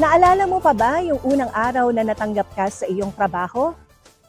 Naalala mo pa ba yung unang araw na natanggap ka sa iyong trabaho?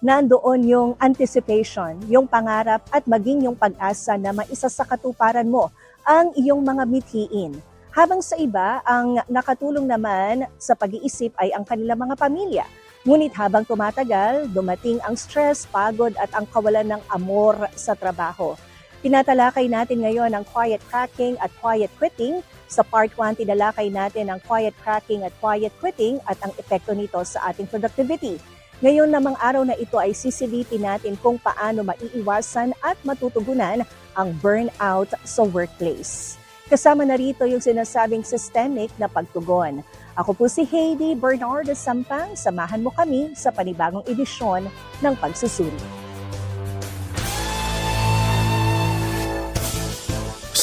Nandoon yung anticipation, yung pangarap at maging yung pag-asa na maisa sa katuparan mo ang iyong mga mithiin. Habang sa iba, ang nakatulong naman sa pag-iisip ay ang kanilang mga pamilya. Ngunit habang tumatagal, dumating ang stress, pagod at ang kawalan ng amor sa trabaho. Tinatalakay natin ngayon ang quiet cracking at quiet quitting. Sa part 1, tinalakay natin ang quiet cracking at quiet quitting at ang epekto nito sa ating productivity. Ngayon namang araw na ito ay sisilipin natin kung paano maiiwasan at matutugunan ang burnout sa workplace. Kasama na rito yung sinasabing systemic na pagtugon. Ako po si Heidi Bernardo Sampang. Samahan mo kami sa panibagong edisyon ng Pagsusuri.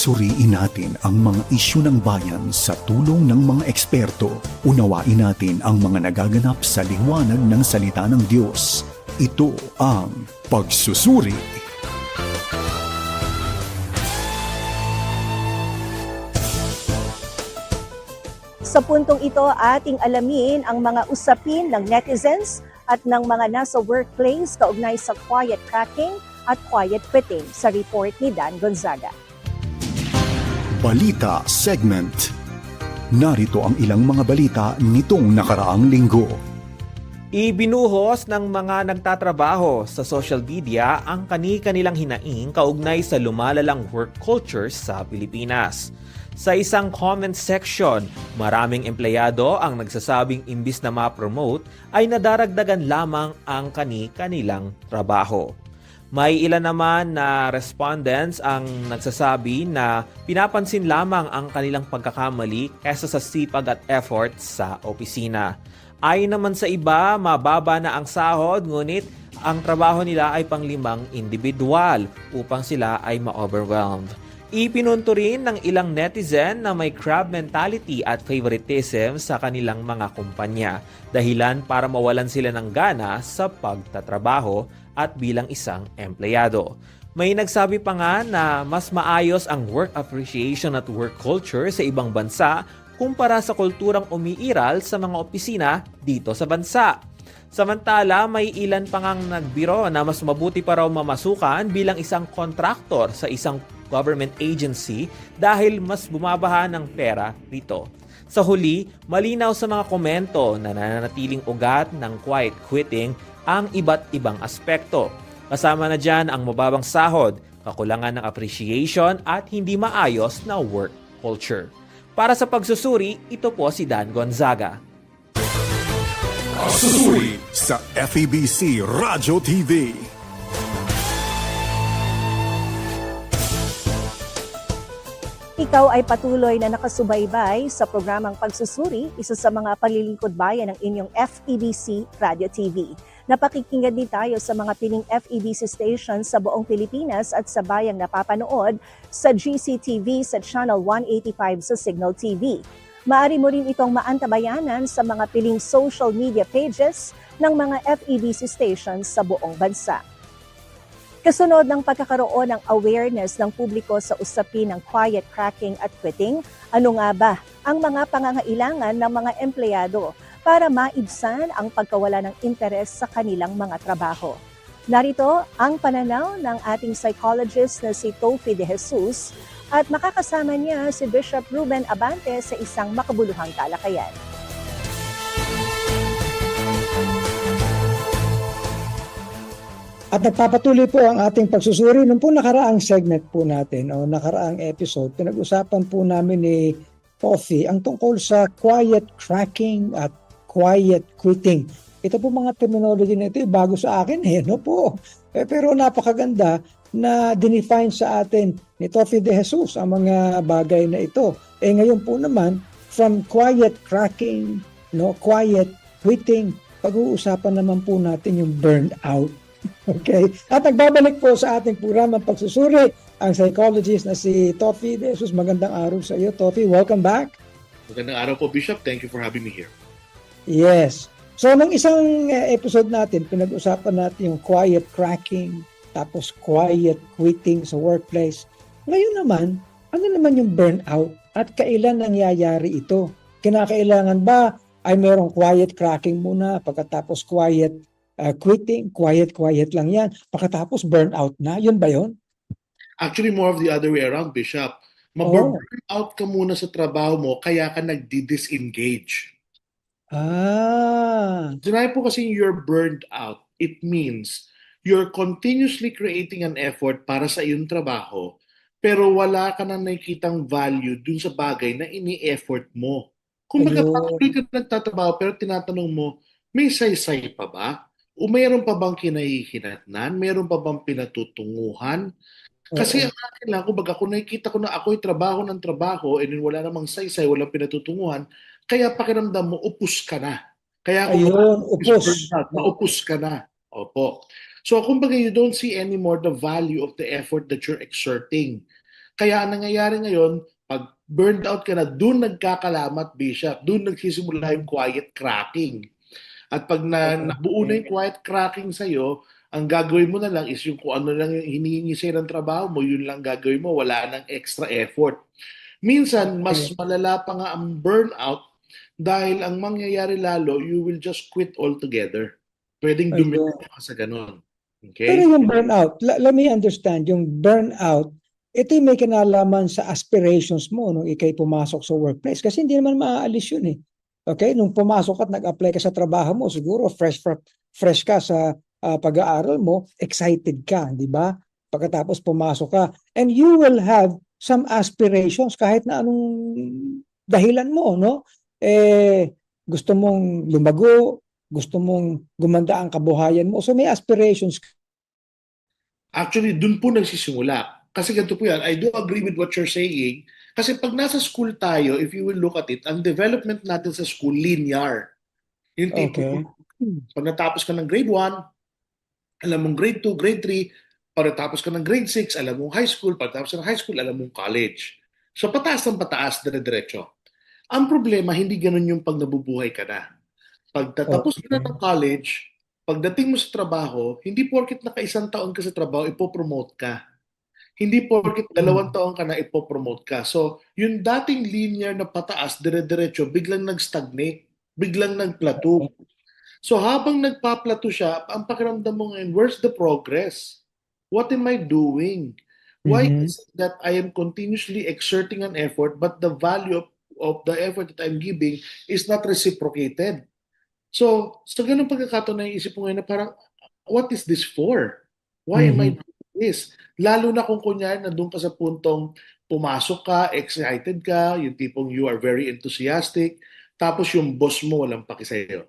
Suriin natin ang mga isyu ng bayan sa tulong ng mga eksperto. Unawain natin ang mga nagaganap sa liwanag ng salita ng Diyos. Ito ang Pagsusuri. Sa puntong ito, ating alamin ang mga usapin ng netizens at ng mga nasa workplace kaugnay sa quiet cracking at quiet quitting sa report ni Dan Gonzaga. Balita Segment Narito ang ilang mga balita nitong nakaraang linggo. Ibinuhos ng mga nagtatrabaho sa social media ang kani-kanilang hinaing kaugnay sa lumalalang work culture sa Pilipinas. Sa isang comment section, maraming empleyado ang nagsasabing imbis na ma-promote ay nadaragdagan lamang ang kani-kanilang trabaho. May ilan naman na respondents ang nagsasabi na pinapansin lamang ang kanilang pagkakamali kesa sa sipag at effort sa opisina. Ayon naman sa iba, mababa na ang sahod ngunit ang trabaho nila ay panglimang individual upang sila ay ma-overwhelmed. Ipinunto rin ng ilang netizen na may crab mentality at favoritism sa kanilang mga kumpanya, dahilan para mawalan sila ng gana sa pagtatrabaho at bilang isang empleyado. May nagsabi pa nga na mas maayos ang work appreciation at work culture sa ibang bansa kumpara sa kulturang umiiral sa mga opisina dito sa bansa. Samantala, may ilan pa ngang nagbiro na mas mabuti pa raw mamasukan bilang isang kontraktor sa isang government agency dahil mas bumabaha ng pera rito. Sa huli, malinaw sa mga komento na nananatiling ugat ng quiet quitting ang iba't ibang aspekto. Kasama na dyan ang mababang sahod, kakulangan ng appreciation at hindi maayos na work culture. Para sa pagsusuri, ito po si Dan Gonzaga. Susuri sa FEBC Radio TV. Ikaw ay patuloy na nakasubaybay sa programang Pagsusuri, isa sa mga paglilingkod bayan ng inyong FEBC Radio TV. Napakikinggan din tayo sa mga piling FEBC stations sa buong Pilipinas at sa bayang napapanood sa GCTV sa Channel 185 sa Signal TV. Maari mo rin itong maantabayanan sa mga piling social media pages ng mga FEBC stations sa buong bansa. Kasunod ng pagkakaroon ng awareness ng publiko sa usapin ng quiet cracking at quitting, ano nga ba ang mga pangangailangan ng mga empleyado para maibsan ang pagkawala ng interes sa kanilang mga trabaho? Narito ang pananaw ng ating psychologist na si Tofi de Jesus at makakasama niya si Bishop Ruben Abante sa isang makabuluhang talakayan. At nagpapatuloy po ang ating pagsusuri. Nung po nakaraang segment po natin o nakaraang episode, pinag-usapan po namin ni Coffee ang tungkol sa quiet cracking at quiet quitting. Ito po mga terminology na ito, eh, bago sa akin eh, no po. Eh, pero napakaganda na dinefine sa atin ni Toffee de Jesus ang mga bagay na ito. Eh ngayon po naman, from quiet cracking, no, quiet quitting, pag-uusapan naman po natin yung burnout. Okay? At nagbabalik po sa ating programang pagsusuri ang psychologist na si Toffee De Jesus. Magandang araw sa iyo, Toffee. Welcome back. Magandang araw po, Bishop. Thank you for having me here. Yes. So, nung isang eh, episode natin, pinag-usapan natin yung quiet cracking, tapos quiet quitting sa workplace. Ngayon naman, ano naman yung burnout at kailan nangyayari ito? Kinakailangan ba ay merong quiet cracking muna, pagkatapos quiet uh, quitting, quiet quiet lang yan, pagkatapos burnout na, yun ba yun? Actually, more of the other way around, Bishop. Oh. Maburn out ka muna sa trabaho mo, kaya ka nagdi-disengage. Ah, Sinabi po kasi you're burned out, it means you're continuously creating an effort para sa iyong trabaho, pero wala ka nang nakikitang value dun sa bagay na ini-effort mo. Kung baga, patuloy ka nagtatrabaho, pero tinatanong mo, may saysay pa ba? O mayroon pa bang kinahihinatnan? Mayroon pa bang pinatutunguhan? Kasi ang akin lang, kumbaga, kung nakikita ko na ako'y trabaho ng trabaho, and then wala namang saysay, walang pinatutunguhan, kaya pakiramdam mo, upus ka na. Kaya kung ayun, upos. maupos ka na. Opo. So, kumbaga, you don't see anymore the value of the effort that you're exerting. Kaya ang nangyayari ngayon, pag burned out ka na, doon nagkakalamat, Bishop. Doon nagsisimula yung quiet cracking. At pag na, nabuo na yung quiet cracking sa'yo, ang gagawin mo na lang is yung kung ano lang yung hinihingi sa'yo ng trabaho mo, yun lang gagawin mo, wala nang extra effort. Minsan, mas malala pa nga ang burnout dahil ang mangyayari lalo, you will just quit altogether. Pwedeng dumito ka sa ganon. Okay? Pero yung burnout, let me understand, yung burnout, ito yung may kinalaman sa aspirations mo nung ikay pumasok sa workplace. Kasi hindi naman maaalis yun eh. Okay? Nung pumasok at nag-apply ka sa trabaho mo, siguro fresh fr- fresh ka sa ah, pag-aaral mo, excited ka, di ba? Pagkatapos pumasok ka. And you will have some aspirations kahit na anong dahilan mo, no? Eh, gusto mong lumago, gusto mong gumanda ang kabuhayan mo. So may aspirations Actually, dun po nagsisimula. Kasi ganito po yan, I do agree with what you're saying. Kasi pag nasa school tayo, if you will look at it, ang development natin sa school, linear. Yung tipo, Okay. pag natapos ka ng grade 1, alam mong grade 2, grade 3, pag natapos ka ng grade 6, alam mong high school, pag natapos ka ng high school, alam mong college. So pataas ng pataas, dire-diretso. Ang problema, hindi ganun yung pag nabubuhay ka na. Pag tatapos ka na Okay. ng college, pagdating mo sa trabaho, hindi porket naka-isang taon ka sa trabaho, ipopromote ka. Hindi porket dalawang taon ka na ipopromote ka. So, yung dating linear na pataas, dire-diretso, biglang nag-stagnate, biglang nag-plateau. So, habang nagpa-plateau siya, ang pakiramdam mo ngayon, where's the progress? What am I doing? Why Mhm. is it that I am continuously exerting an effort, but the value of, of the effort that I'm giving is not reciprocated? So, sa ganung pagkakataon, naiisip mo ngayon na parang, what is this for? Why am I This? Lalo na kung kunyari nandun ka sa puntong pumasok ka, excited ka, yung tipong you are very enthusiastic, tapos yung boss mo walang paki sa'yo.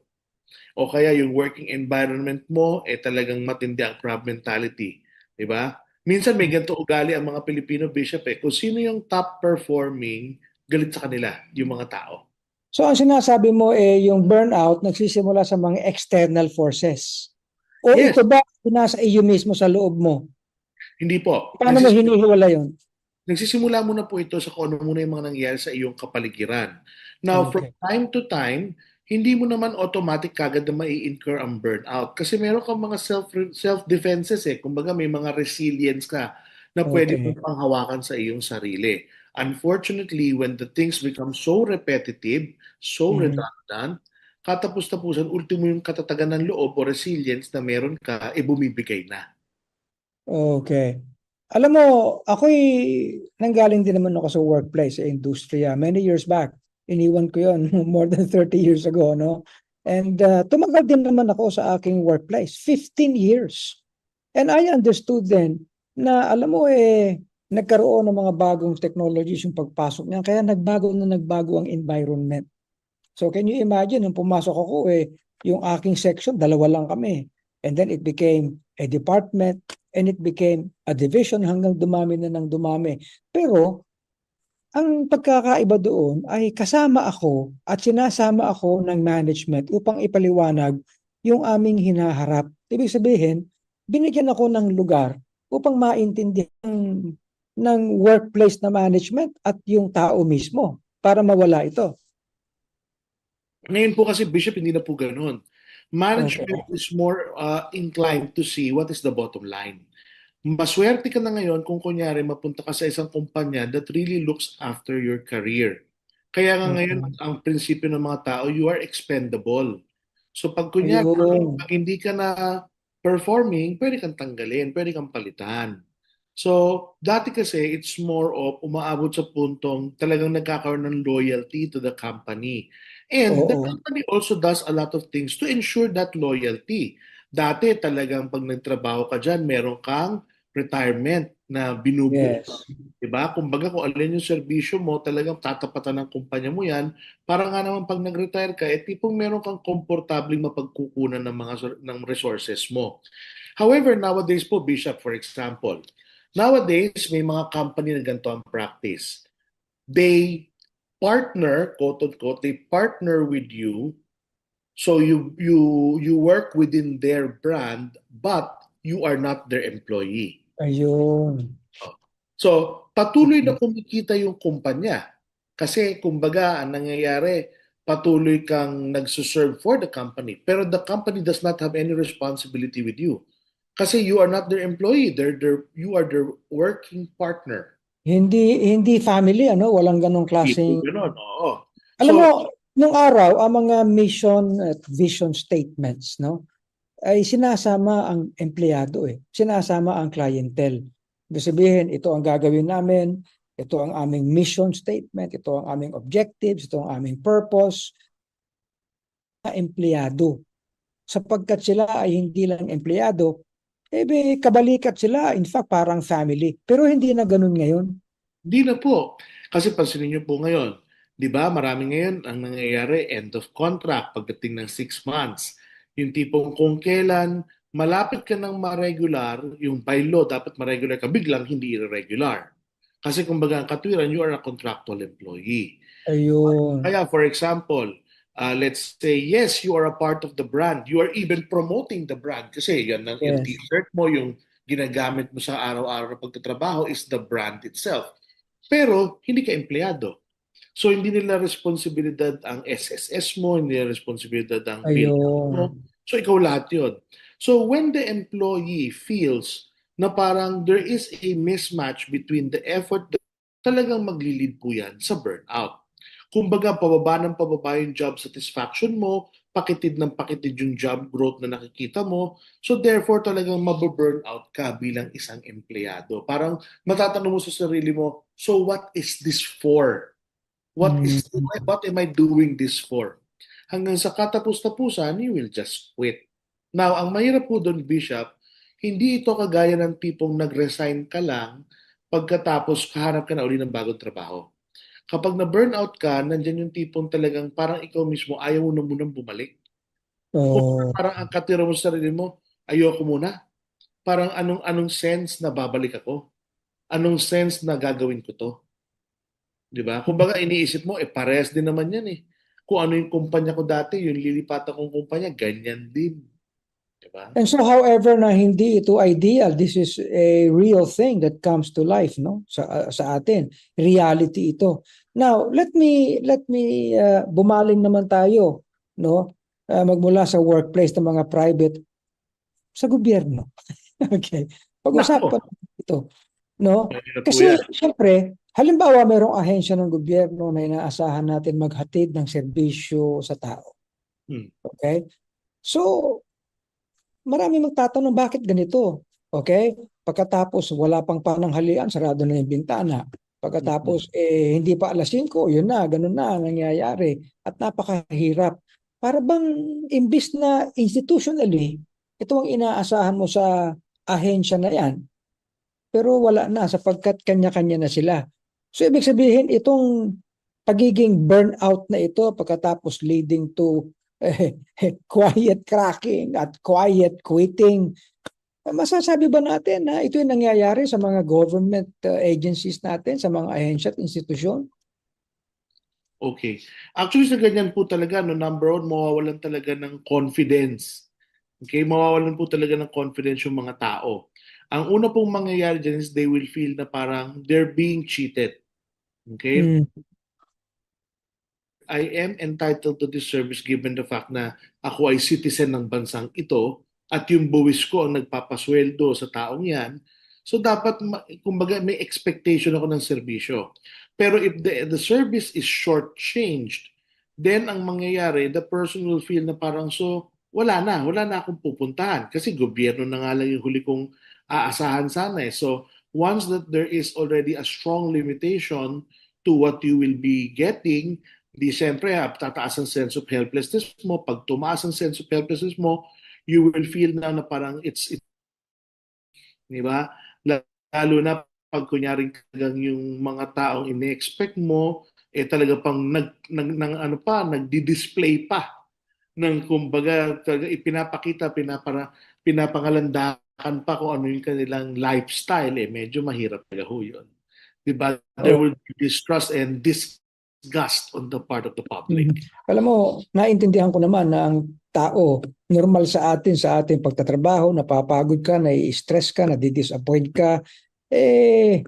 O kaya yung working environment mo, eh talagang matindi ang crab mentality. Di ba? Minsan may ganito ugali ang mga Pilipino bishop eh. Kung sino yung top performing, galit sa kanila, yung mga tao. So ang sinasabi mo eh yung burnout nagsisimula sa mga external forces. O Yes. ito ba nasa iyo mismo sa loob mo? Hindi po. Paano mo hinihiwala yun? Nagsisimula muna po ito sa kung ano muna yung mga nangyayari sa iyong kapaligiran. Now, from Okay. time to time, hindi mo naman automatic kagad na mai-incur ang burnout. Kasi meron kang mga self, self-defenses eh. Kumbaga may mga resilience ka na pwede Okay. mong panghawakan sa iyong sarili. Unfortunately, when the things become so repetitive, so Mhm. redundant, katapos-tapusan, ultimo yung katatagan ng loob o resilience na meron ka, e bumibigay na. Okay. Alam mo, ako'y nanggaling din naman ako sa workplace, sa industriya. Many years back, iniwan ko yon more than 30 years ago, no? And uh, tumagal din naman ako sa aking workplace, 15 years. And I understood then na alam mo eh, nagkaroon ng mga bagong technologies yung pagpasok niya. Kaya nagbago na nagbago ang environment. So can you imagine, nung pumasok ako eh, yung aking section, dalawa lang kami. And then it became a department, and it became a division hanggang dumami na ng dumami. Pero ang pagkakaiba doon ay kasama ako at sinasama ako ng management upang ipaliwanag yung aming hinaharap. Ibig sabihin, binigyan ako ng lugar upang maintindihan ng workplace na management at yung tao mismo para mawala ito. Ngayon po kasi, Bishop, hindi na po ganun. Management is more uh, inclined to see what is the bottom line. Maswerte ka na ngayon kung kunyari mapunta ka sa isang kumpanya that really looks after your career. Kaya nga ngayon, Mhm. ang prinsipyo ng mga tao, you are expendable. So pag kunyari, Ayun. pag hindi ka na performing, pwede kang tanggalin, pwede kang palitan. So, dati kasi, it's more of umaabot sa puntong talagang nagkakaroon ng loyalty to the company. And the Oo. company also does a lot of things to ensure that loyalty. Dati talagang pag nagtrabaho ka dyan, meron kang retirement na binubuo Yes. Diba? Kumbaga kung alin yung serbisyo mo, talagang tatapatan ng kumpanya mo yan. Para nga naman pag nag-retire ka, eh tipong meron kang komportabling mapagkukunan ng mga ng resources mo. However, nowadays po, Bishop, for example, nowadays may mga company na ganito ang practice. They partner, quote-unquote, they partner with you so you you you work within their brand but you are not their employee. Ayun. So, patuloy na kumikita yung kumpanya. Kasi, kumbaga, ang nangyayari, patuloy kang nagsuserve for the company. Pero the company does not have any responsibility with you. Kasi you are not their employee. They're, their, you are their working partner. Hindi hindi family ano, walang ganong klaseng ganun, oo. Alam So- mo, nung araw, ang mga mission at vision statements, no, ay sinasama ang empleyado eh. Sinasama ang clientele. Ibig sabihin, ito ang gagawin namin, ito ang aming mission statement, ito ang aming objectives, ito ang aming purpose. Na empleyado. Sapagkat sila ay hindi lang empleyado, eh be, kabalikat sila, in fact, parang family. Pero hindi na ganun ngayon. Hindi na po. Kasi pansinin niyo po ngayon, di ba marami ngayon ang nangyayari end of contract pagdating ng six months. Yung tipong kung kailan malapit ka ng ma-regular, yung by law dapat ma-regular ka, biglang hindi irregular. Kasi kumbaga ang katwiran, you are a contractual employee. Ayun. Kaya for example, uh, let's say, yes, you are a part of the brand. You are even promoting the brand. Kasi yan, ang- Yes. t-shirt mo, yung ginagamit mo sa araw-araw na pagtatrabaho is the brand itself. Pero, hindi ka empleyado. So, hindi nila responsibilidad ang SSS mo, hindi nila responsibilidad ang bill mo. So, ikaw lahat yun. So, when the employee feels na parang there is a mismatch between the effort, talagang maglilid po yan sa burnout. Kumbaga, pababa ng pababa yung job satisfaction mo, pakitid ng pakitid yung job growth na nakikita mo. So, therefore, talagang mababurnout ka bilang isang empleyado. Parang matatanong mo sa sarili mo, so what is this for? What is Mm. what am I doing this for? Hanggang sa katapos-tapusan, you will just quit. Now, ang mahirap po doon, Bishop, hindi ito kagaya ng tipong nag-resign ka lang pagkatapos kahanap ka na uli ng bagong trabaho. Kapag na-burnout ka, nandyan yung tipong talagang parang ikaw mismo ayaw mo na munang bumalik. Oo. Parang ang katira mo sa sarili mo, ayoko muna. Parang anong anong sense na babalik ako? Anong sense na gagawin ko to? 'Di ba? Kumbaga iniisip mo, eh parehas din naman 'yan eh. Kung ano yung kumpanya ko dati, yung lilipatan kong kumpanya, ganyan din. 'Di ba? And so however na hindi ito ideal, this is a real thing that comes to life, no? Sa sa atin, reality ito. Now, let me let me uh, bumaling naman tayo, no? Uh, magmula sa workplace ng mga private sa gobyerno. okay. Pag-usapan ito, no? Kasi yan. siyempre, halimbawa mayroong ahensya ng gobyerno na inaasahan natin maghatid ng serbisyo sa tao. Hmm. Okay? So, marami magtatanong bakit ganito? Okay? Pagkatapos wala pang pananghalian, sarado na yung bintana. Pagkatapos eh hindi pa alas 5, yun na, ganun na ang nangyayari at napakahirap. Para bang imbis na institutionally ito ang inaasahan mo sa ahensya na yan, pero wala na sapagkat kanya-kanya na sila. So ibig sabihin itong pagiging burnout na ito pagkatapos leading to eh, quiet cracking at quiet quitting. Masasabi ba natin na ito yung nangyayari sa mga government uh, agencies natin, sa mga ahensya at institusyon? Okay. Actually, sa ganyan po talaga, no, number one, mawawalan talaga ng confidence. Okay? Mawawalan po talaga ng confidence yung mga tao. Ang una pong mangyayari dyan is they will feel na parang they're being cheated. Okay? Mm. I am entitled to this service given the fact na ako ay citizen ng bansang ito at yung buwis ko ang nagpapasweldo sa taong yan. So dapat kumbaga may expectation ako ng serbisyo. Pero if the the service is shortchanged, then ang mangyayari, the person will feel na parang so wala na, wala na akong pupuntahan kasi gobyerno na nga lang yung huli kong aasahan sana eh. So once that there is already a strong limitation to what you will be getting, di siyempre ah, tataas ang sense of helplessness mo. Pag tumaas ang sense of helplessness mo, you will feel na, na parang it's, it, di ba? Lalo na pag kunyaring talagang yung mga taong ine-expect mo, eh talaga pang nag, nag, nang ano pa, nagdi-display pa ng kumbaga talaga ipinapakita, pinapara, pinapangalandakan pa kung ano yung kanilang lifestyle, eh medyo mahirap talaga ho yun. Diba? There will be distrust and disgust on the part of the public. Alam mo, naintindihan ko naman na ang tao, normal sa atin, sa ating pagtatrabaho, napapagod ka, nai-stress ka, nadidisappoint ka, eh,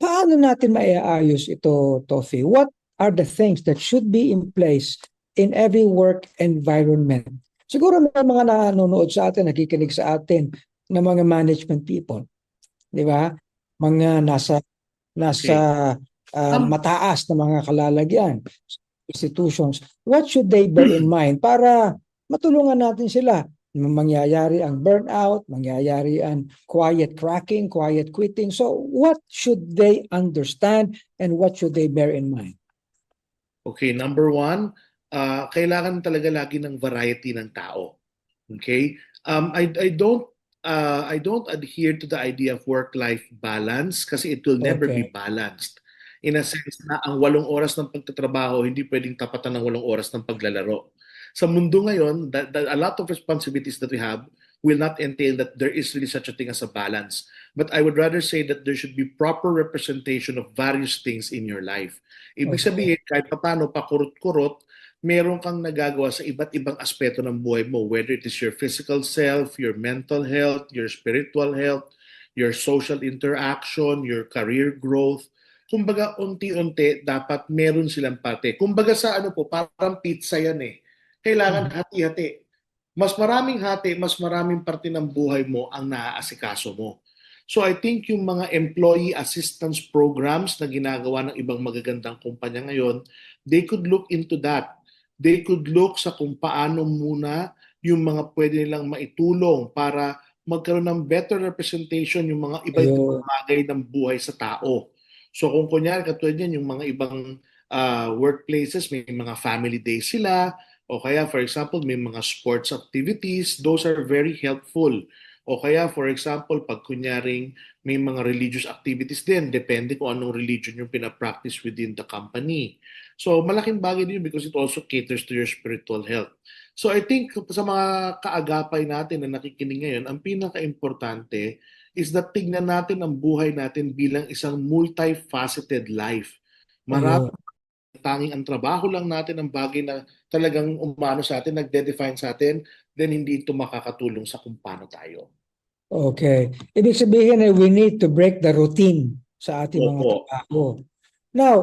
paano natin maiaayos ito, Tofi? What are the things that should be in place in every work environment? Siguro may mga nanonood sa atin, nakikinig sa atin na mga management people. Di ba? Mga nasa nasa ah, Um, mataas na mga kalalagyan institutions, what should they bear in mind para matulungan natin sila? Mangyayari ang burnout, mangyayari ang quiet cracking, quiet quitting. So what should they understand and what should they bear in mind? Okay, number one, uh, kailangan talaga lagi ng variety ng tao. Okay? Um, I, I don't uh, I don't adhere to the idea of work-life balance kasi it will never be Okay. balanced. In a sense na ang walong oras ng pagtatrabaho hindi pwedeng tapatan ng walong oras ng paglalaro. Sa mundo ngayon, that, that a lot of responsibilities that we have will not entail that there is really such a thing as a balance. But I would rather say that there should be proper representation of various things in your life. Ibig Okay. sabihin, kahit paano pakurot-kurot, meron kang nagagawa sa iba't ibang aspeto ng buhay mo, whether it is your physical self, your mental health, your spiritual health, your social interaction, your career growth. Kumbaga, unti-unti, dapat meron silang parte. Kumbaga sa ano po, parang pizza yan eh. Kailangan hati-hati. Mas maraming hati, mas maraming parte ng buhay mo ang naaasikaso mo. So I think yung mga employee assistance programs na ginagawa ng ibang magagandang kumpanya ngayon, they could look into that. They could look sa kung paano muna yung mga pwede nilang maitulong para magkaroon ng better representation yung mga iba ibang Ayun. bagay ng buhay sa tao. So kung kunyari katulad yan, yung mga ibang ah, workplaces, may mga family days sila, o kaya for example, may mga sports activities, those are very helpful. O kaya for example, pag kunyaring may mga religious activities din, depende kung anong religion yung pinapractice within the company. So malaking bagay din yun because it also caters to your spiritual health. So I think sa mga kaagapay natin na nakikinig ngayon, ang pinaka-importante is that tignan natin ang buhay natin bilang isang multifaceted life. Marami tanging ang trabaho lang natin ang bagay na talagang umano sa atin, nagde-define sa atin, then hindi ito makakatulong sa kung paano tayo. Okay. Ibig sabihin eh, we need to break the routine sa ating mga Opo. trabaho. Now,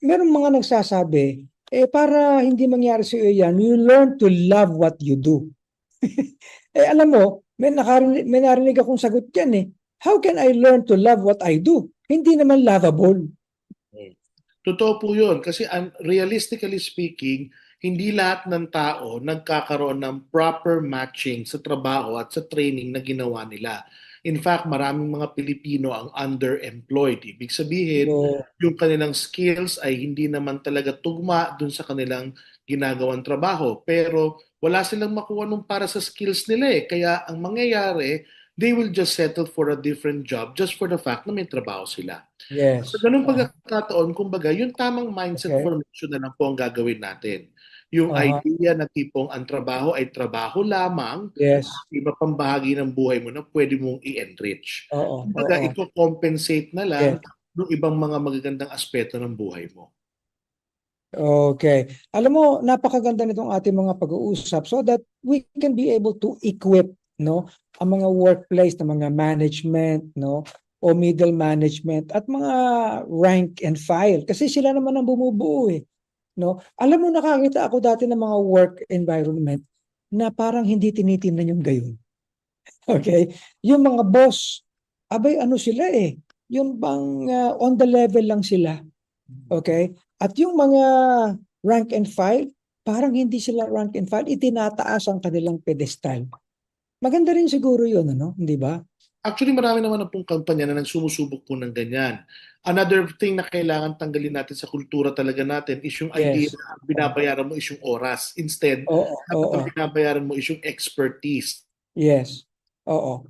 meron mga nagsasabi, eh para hindi mangyari sa iyo yan, you learn to love what you do. eh alam mo, may, nakarinig, may narinig akong sagot yan eh. How can I learn to love what I do? Hindi naman lovable. Totoo po yun. Kasi un- realistically speaking, hindi lahat ng tao nagkakaroon ng proper matching sa trabaho at sa training na ginawa nila. In fact, maraming mga Pilipino ang underemployed. Ibig sabihin, So, yung kanilang skills ay hindi naman talaga tugma dun sa kanilang ginagawang trabaho. Pero wala silang makuha nung para sa skills nila eh. Kaya ang mangyayari, they will just settle for a different job just for the fact na may trabaho sila. yes. Sa ganung pagkakataon, kumbaga, yung tamang mindset Okay. formation na lang po ang gagawin natin. Yung Aha. idea na tipong ang trabaho ay trabaho lamang, Yes. iba pang bahagi ng buhay mo na pwede mong i-enrich. Oo. Kumbaga, oo. ito compensate na lang ng ibang mga magagandang aspeto ng buhay mo. Okay. Alam mo, napakaganda nitong ating mga pag-uusap so that we can be able to equip, no, ang mga workplace ng mga management, no, o middle management at mga rank and file kasi sila naman ang bumubuo eh. No? Alam mo nakakita ako dati ng mga work environment na parang hindi tinitingnan yung gayon. Okay? Yung mga boss abay ano sila eh, yung bang ah, on the level lang sila. Okay? At yung mga rank and file, parang hindi sila rank and file, itinataas ang kanilang pedestal. Maganda rin siguro yun, ano? Hindi ba? Actually, marami naman na pong kampanya na nagsumusubok po ng ganyan. Another thing na kailangan tanggalin natin sa kultura talaga natin is yung idea Yes. na ang binabayaran mo is yung oras. Instead, dapat oo, ang binabayaran mo is yung expertise. yes. Oo.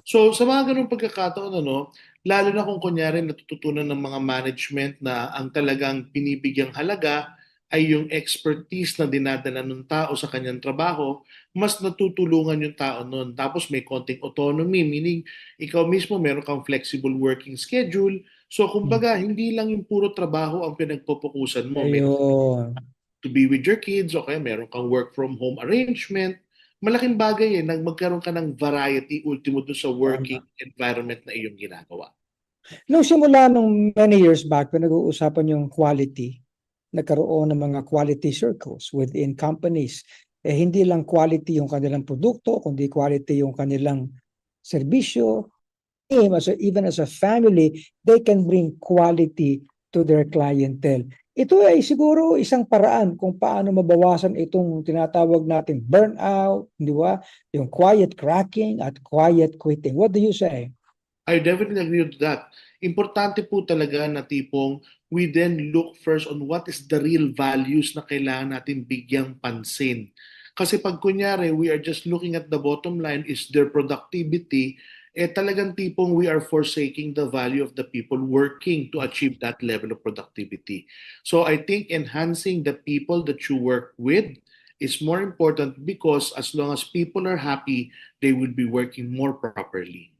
So, sa mga ganung pagkakataon, ano, lalo na kung kunyari natututunan ng mga management na ang talagang binibigyang halaga ay yung expertise na dinadala ng tao sa kanyang trabaho, mas natutulungan yung tao nun. Tapos may konting autonomy, meaning ikaw mismo meron kang flexible working schedule. So, kumbaga, hindi lang yung puro trabaho ang pinagpupukusan mo. Meron Ayun. to be with your kids, okay, meron kang work from home arrangement. Malaking bagay eh, nag magkaroon ka ng variety ultimo dun sa working environment na iyong ginagawa. Nung simula nung many years back, pinag-uusapan yung quality, nagkaroon ng mga quality circles within companies. Eh, hindi lang quality yung kanilang produkto, kundi quality yung kanilang serbisyo. As a, even as a family, they can bring quality to their clientele. Ito ay siguro isang paraan kung paano mabawasan itong tinatawag nating burnout, di ba? Yung quiet cracking at quiet quitting. What do you say? I definitely agree with that. Importante po talaga na tipong we then look first on what is the real values na kailangan natin bigyang pansin. Kasi pag kunyari, we are just looking at the bottom line is their productivity, eh talagang tipong we are forsaking the value of the people working to achieve that level of productivity. So I think enhancing the people that you work with is more important because as long as people are happy, they will be working more properly.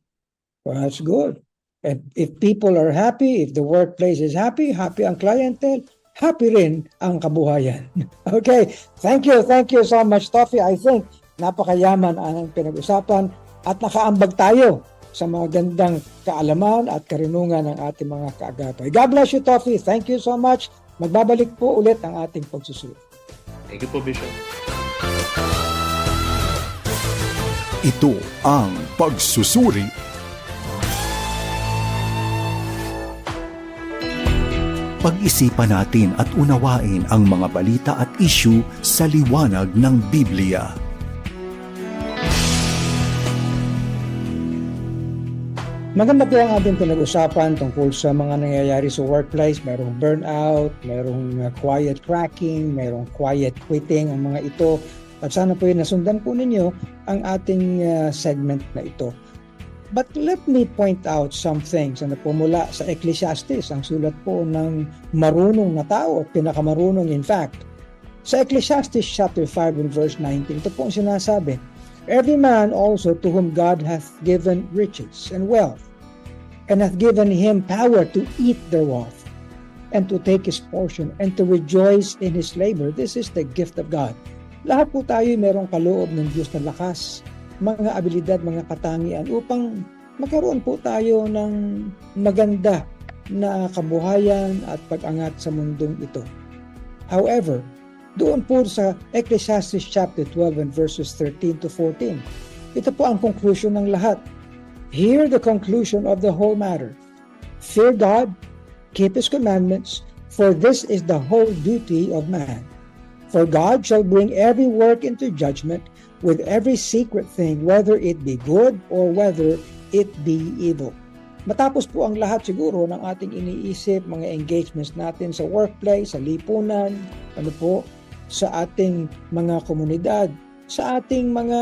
Well, that's good. And if people are happy, if the workplace is happy, happy ang clientele, happy rin ang kabuhayan. okay, thank you, thank you so much, Toffee. I think napakayaman ang pinag-usapan at nakaambag tayo sa mga gandang kaalaman at karunungan ng ating mga kaagapay. God bless you, Toffee. Thank you so much. Magbabalik po ulit ang ating pagsusunod. Thank you po, Bishop. Ito ang pagsusuri Pag-isipan natin at unawain ang mga balita at issue sa liwanag ng Biblia. Maganda po ang ating pinag-usapan tungkol sa mga nangyayari sa workplace. Merong burnout, merong uh, quiet cracking, merong quiet quitting, ang mga ito. At sana po yun nasundan po ninyo ang ating uh, segment na ito. But let me point out some things na pumula sa Ecclesiastes, ang sulat po ng marunong na tao at pinakamarunong in fact. Sa Ecclesiastes chapter 5 and verse 19, ito po ang sinasabi, Every man also to whom God hath given riches and wealth, and hath given him power to eat thereof, and to take his portion, and to rejoice in his labor. This is the gift of God. Lahat po tayo merong kaloob ng Diyos na lakas, mga abilidad, mga katangian upang magkaroon po tayo ng maganda na kabuhayan at pag-angat sa mundong ito. However, doon po sa Ecclesiastes chapter 12 and verses 13 to 14. Ito po ang conclusion ng lahat. Hear the conclusion of the whole matter. Fear God, keep His commandments, for this is the whole duty of man. For God shall bring every work into judgment with every secret thing, whether it be good or whether it be evil. Matapos po ang lahat siguro ng ating iniisip, mga engagements natin sa workplace, sa lipunan, ano po, sa ating mga komunidad, sa ating mga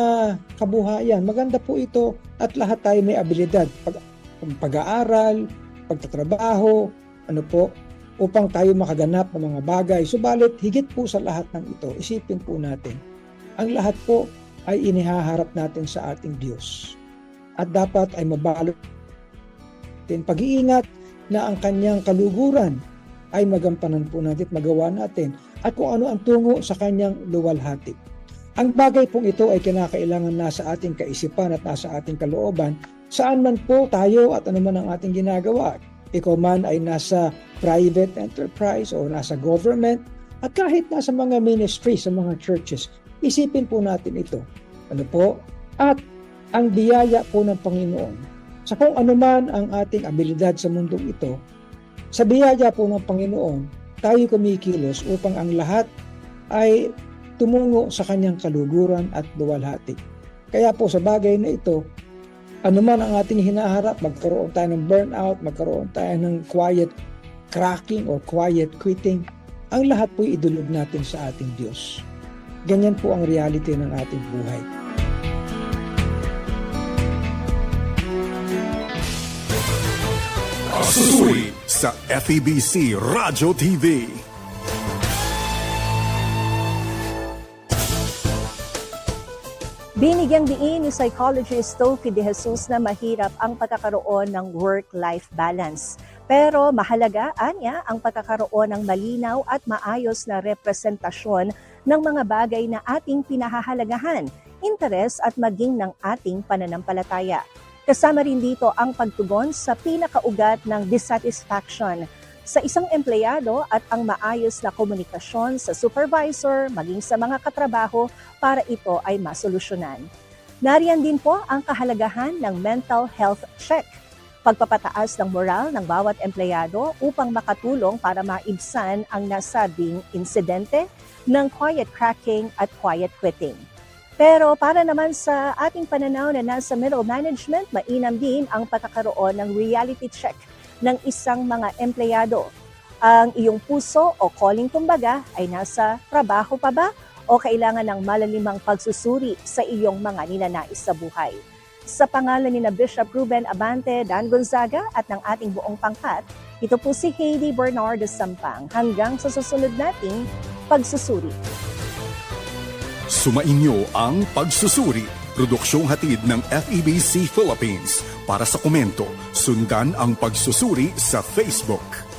kabuhayan. Maganda po ito at lahat tayo may abilidad. Pag, pag-aaral, pagtatrabaho, ano po, upang tayo makaganap ng mga bagay. Subalit, higit po sa lahat ng ito, isipin po natin, ang lahat po ay inihaharap natin sa ating Diyos. At dapat ay mabalot natin pag-iingat na ang kanyang kaluguran ay magampanan po natin at magawa natin at kung ano ang tungo sa kanyang luwalhati. Ang bagay pong ito ay kinakailangan nasa ating kaisipan at nasa ating kalooban saan man po tayo at ano man ang ating ginagawa. Ikaw man ay nasa private enterprise o nasa government at kahit nasa mga ministry, sa mga churches, isipin po natin ito. Ano po? At ang biyaya po ng Panginoon sa kung ano man ang ating abilidad sa mundong ito, sa biyaya po ng Panginoon, tayo kumikilos upang ang lahat ay tumungo sa kanyang kaluguran at luwalhati. Kaya po sa bagay na ito, ano man ang ating hinaharap, magkaroon tayo ng burnout, magkaroon tayo ng quiet cracking or quiet quitting, ang lahat po idulog natin sa ating Diyos. Ganyan po ang reality ng ating buhay. Susuri sa FEBC Radio TV. Binigyang diin ni psychologist Tofi de Jesus na mahirap ang pagkakaroon ng work-life balance. Pero mahalaga, anya, ang pagkakaroon ng malinaw at maayos na representasyon ng mga bagay na ating pinahahalagahan, interes at maging ng ating pananampalataya. Kasama rin dito ang pagtugon sa pinakaugat ng dissatisfaction sa isang empleyado at ang maayos na komunikasyon sa supervisor maging sa mga katrabaho para ito ay masolusyonan. Nariyan din po ang kahalagahan ng mental health check, pagpapataas ng moral ng bawat empleyado upang makatulong para maibsan ang nasabing insidente ng quiet cracking at quiet quitting. Pero para naman sa ating pananaw na nasa middle management, mainam din ang pagkakaroon ng reality check ng isang mga empleyado. Ang iyong puso o calling kumbaga ay nasa trabaho pa ba o kailangan ng malalimang pagsusuri sa iyong mga ninanais sa buhay. Sa pangalan ni na Bishop Ruben Abante, Dan Gonzaga at ng ating buong pangkat, ito po si Heidi Bernardo Sampang hanggang sa susunod nating pagsusuri. Sumainyo ang Pagsusuri, produksyong hatid ng FEBC Philippines. Para sa komento, sundan ang Pagsusuri sa Facebook.